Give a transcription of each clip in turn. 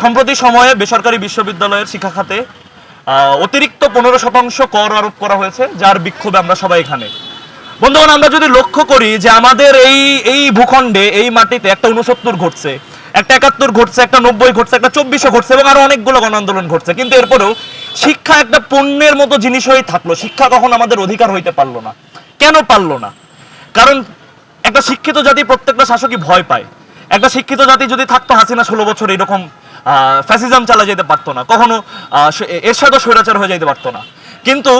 সম্প্রতি সময়ে বেসরকারি বিশ্ববিদ্যালয়ের শিক্ষা খাতে অতিরিক্ত পনেরো শতাংশ কর আরোপ করা হয়েছে, যার বিক্ষোভে আমরা সবাই এখানে। বন্ধুগণ, আমরা যদি লক্ষ্য করি যে আমাদের এই এই ভূখণ্ডে, এই মাটিতে একটা উনসত্তর ঘটছে, একটা একাত্তর ঘটছে, একটা নব্বই ঘটছে, একটা চব্বিশও ঘটছে এবং আরও অনেকগুলো গণ আন্দোলন ঘটছে। কিন্তু এরপরেও শিক্ষা একটা পণ্যের মতো জিনিস হয়ে থাকল। শিক্ষা কখন আমাদের অধিকার হইতে পারল না। কেন পারল না? কারণ একটা শিক্ষিত জাতি প্রত্যেকটা শাসকই ভয় পায়। একটা শিক্ষিত জাতি যদি থাকতো হাসিনা ষোলো বছর এরকম ফ্যাসিজম চালা যেতে পারতো না। কখনো আহ, এর সাথে স্বৈরাচার হয়ে যেতে পারতো না। কিন্তু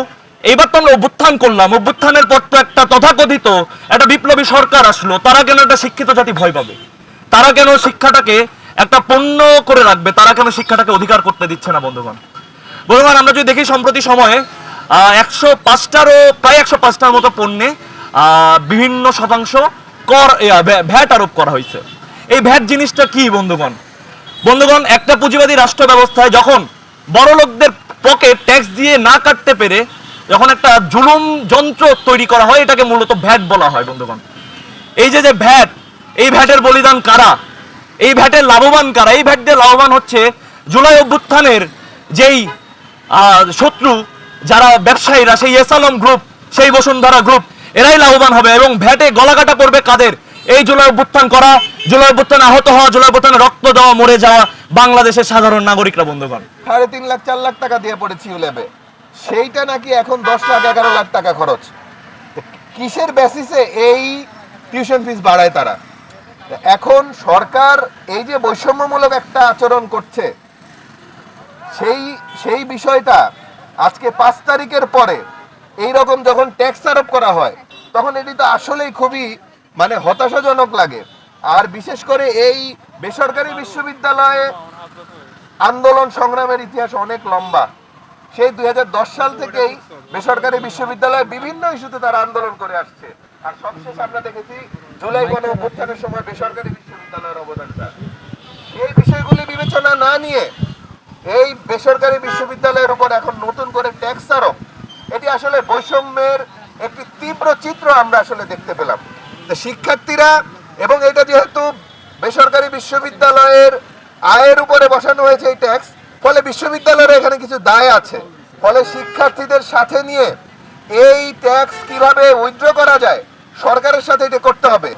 এইবার তো আমরা অভ্যুত্থান করলাম। অভ্যুত্থানের পর তো একটা তথাকথিত একটা বিপ্লবী সরকার আসলো। তারা কেন একটা শিক্ষিত জাতি ভয় পাবে? তারা কেন শিক্ষাটাকে একটা পণ্য করে রাখবে? তারা কেন শিক্ষাটাকে অধিকার করতে দিচ্ছে না বন্ধুগণ? বন্ধুগণ আমরা যদি দেখি সম্প্রতি সময়ে একশো পাঁচটারও প্রায় একশো পাঁচটার মতো পণ্যে বিভিন্ন শতাংশ কর ভ্যাট আরোপ করা হয়েছে। এই ভ্যাট জিনিসটা কি বন্ধুগণ? বন্ধুগণ, একটা পুঁজিবাদী রাষ্ট্র ব্যবস্থায় যখন বড় লোকদের পকেট ট্যাক্স দিয়ে না কাটতে পেরে যখন একটা জুলুম যন্ত্র তৈরি করা হয়, এটাকে মূলত ভ্যাট বলা হয় বন্ধুগণ। এই যে যে ভ্যাট, এই ভ্যাটের বলিদান কারা? এই ভ্যাটের লাভবান কারা? এই ভ্যাট দিয়ে লাভবান হচ্ছে জুলাই অভ্যুত্থানের যেই শত্রু, যারা ব্যবসায়ীরা, সেই এসালম গ্রুপ সেই বসুন্ধরা গ্রুপ এরাই লাভবান হবে এবং ভ্যাটে গলাকাটা পড়বে কাদের? এই জুলাই অভ্যুত্থান করা, জুলাই অভ্যুত্থানে আহত হওয়া, জুলাই অভ্যুত্থানে রক্ত দেওয়া, মরে যাওয়া বাংলাদেশের সাধারণ নাগরিকরা, বন্ধুগণ। সাড়ে তিন লাখ, চার লাখ টাকা দিয়ে পড়েছি ইউলেবে। সেইটা নাকি এখন দশ লাখ, এগারো লাখ টাকা খরচ। কিসের বেসিসে এই টিউশন ফিস বাড়ায় তারা? এখন সরকার এই যে বৈষম্যমূলক একটা আচরণ করছে, সেই সেই বিষয়টা আজকে পাঁচ তারিখের পরে এই রকম যখন ট্যাক্স আরোপ করা হয়, তখন এটি তো আসলেই খুবই মানে হতাশাজনক লাগে। আর বিশেষ করে এই বেসরকারি বিশ্ববিদ্যালয়ে আন্দোলন সংগ্রামের ইতিহাস অনেক লম্বা। সেই দুই হাজার দশ সাল থেকেই বেসরকারি বিশ্ববিদ্যালয়ে বিভিন্ন ইস্যুতে তারা আন্দোলন করে আসছে। আর সবশেষ আমরা দেখেছি, জুলাই গণ অভ্যুত্থানের সময় বেসরকারি বিশ্ববিদ্যালয়ের অবদানটা। এই বিষয়গুলি বিবেচনা না নিয়ে এই বেসরকারি বিশ্ববিদ্যালয়ের উপর এখন নতুন করে ট্যাক্স আরোপ। এটি আসলে বৈষম্যের একটি তীব্র চিত্র আমরা আসলে দেখতে পেলাম। তো শিক্ষার্থীরা এবং এটা যেহেতু বেসরকারি বিশ্ববিদ্যালয়ের আয়ের উপরে বসানো হয়েছে এই ট্যাক্স ফলে বিশ্ববিদ্যালয়ের এখানে কিছু দায় আছে। ফলে শিক্ষার্থীদের সাথে নিয়ে এই ট্যাক্স কীভাবে উইথড্র করা যায়, সরকারের সাথে এটা করতে হবে।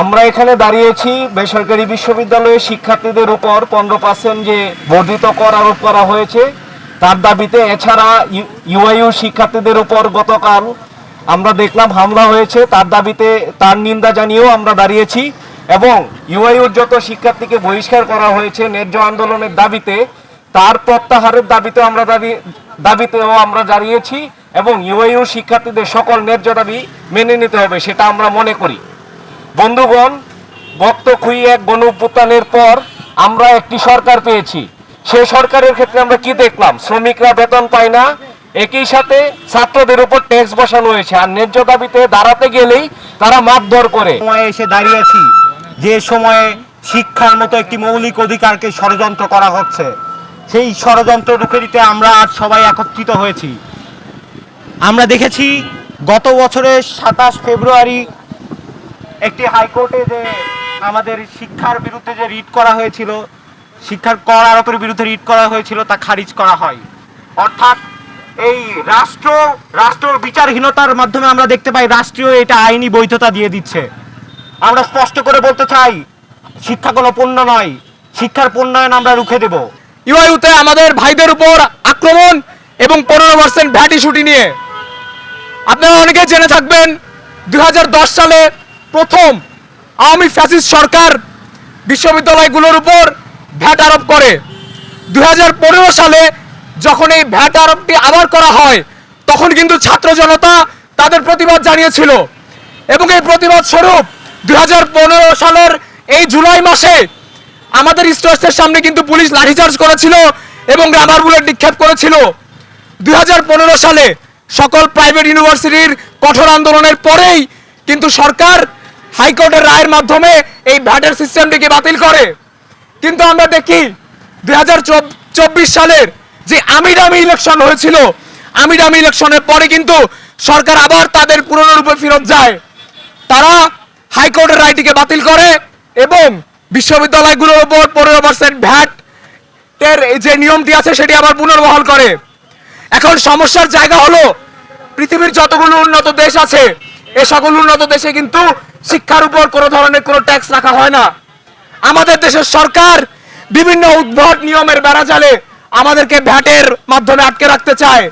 আমরা এখানে দাঁড়িয়েছি বেসরকারি বিশ্ববিদ্যালয়ের শিক্ষার্থীদের উপর পনেরো পার্সেন্ট যে বর্ধিত কর আরোপ করা হয়েছে। তার দাবিতে এছাড়া ইউআইউ শিক্ষার্থীদের উপর গতকাল আমরা দেখলাম হামলা হয়েছে, তার দাবিতে তার নিন্দা জানিয়েও আমরা দাঁড়িয়েছি এবং ইউআইউর যত শিক্ষার্থীকে বহিষ্কার করা হয়েছে ন্যায্য আন্দোলনের দাবিতে, তার প্রত্যাহারের দাবিতে আমরা দাবি, দাবিতেও আমরা দাঁড়িয়েছি এবং ইউআইউ শিক্ষার্থীদের সকল ন্যায্য দাবি মেনে নিতে হবে, সেটা আমরা মনে করি। বন্ধুগণ, গত খুই এক গণ পর আমরা একটি সরকার পেয়েছি। সেই সরকারের ক্ষেত্রে আমরা কি দেখলাম? শ্রমিকরা বেতন পায় না একই সাথে ছাত্রদের উপর ট্যাক্স বসানো হয়েছে। আর ন্যায্য দাবিতে দাঁড়াতে গেলেই তারা মারধর করে। সময়ে এসে দাঁড়িয়েছি, যে সময়ে শিক্ষার মতো একটি মৌলিক অধিকারকে ষড়যন্ত্র করা হচ্ছে, সেই ষড়যন্ত্র রুখে দিতে আমরা আজ সবাই একত্রিত হয়েছি। আমরা দেখেছি গত বছরের সাতাশ ফেব্রুয়ারি একটি হাইকোর্টে যে আমাদের শিক্ষার বিরুদ্ধে যে রিট করা হয়েছিল, শিক্ষার কর আরোপের বিরুদ্ধে রিট করা হয়েছিল তা খারিজ করা হয়। অর্থাৎ এই রাষ্ট্র রাষ্ট্র বিচারহীনতার মাধ্যমে আমরা দেখতে পাই রাষ্ট্রীয় এটা আইনি বৈধতা দিয়ে দিচ্ছে। আমরা স্পষ্ট করে বলতে চাই, শিক্ষা কোনো পণ্য নয়, শিক্ষার পণ্যায়ন আমরা রুখে দেব। ইউআইউতে আমাদের ভাইদের উপর আক্রমণ এবং পনেরো পার্সেন্ট ভ্যাট ইস্যুটি নিয়ে। আপনারা অনেকে জেনে থাকবেন দু হাজার দশ সালে প্রথম আওয়ামী ফ্যাসিস্ট সরকার বিশ্ববিদ্যালয়গুলোর উপর ভ্যাট আরোপ করে। দুই হাজার পনেরো সালে যখন এই ভ্যাট আরোপটি আবার করা হয়, তখন কিন্তু ছাত্র জনতা তাদের প্রতিবাদ জানিয়েছিল। এবং এই প্রতিবাদ স্বরূপ দুই হাজার পনেরো সালের এই জুলাই মাসে আমাদের স্টোর্সের সামনে কিন্তু পুলিশ লাঠিচার্জ করেছিল এবং রাবার বুলেট নিক্ষেপ করেছিল। দুই হাজার পনেরো সালে সকল প্রাইভেট ইউনিভার্সিটির কঠোর আন্দোলনের পরেই কিন্তু সরকার হাইকোর্টের রায়ের মাধ্যমে এই ভ্যাটের সিস্টেমটিকে বাতিল করে। কিন্তু আমরা দেখি, দুই হাজার চব্বিশ সালের যে আমিরামি ইলেকশন হয়েছিল, আমিরামি ইলেকশনের পরে কিন্তু সরকার আবার তাদের পুরনো রূপে ফেরত যায়। তারা হাইকোর্টের রায়টিকে বাতিল করে এবং বিশ্ববিদ্যালয়গুলোর উপর পনেরো পার্সেন্ট ভ্যাট এর যে নিয়মটি আছে সেটি আবার পুনর্বহাল করে। এখন সমস্যার জায়গা হলো, পৃথিবীর যতগুলো উন্নত দেশ আছে, এ সকল উন্নত দেশে কিন্তু শিক্ষার উপর কোনো ধরনের কোনো ট্যাক্স রাখা হয় না। আমাদের দেশের সরকার বিভিন্ন উদ্ভট নিয়মের বেড়াজালে আমাদেরকে ভ্যাটের মাধ্যমে আটকে রাখতে চায়।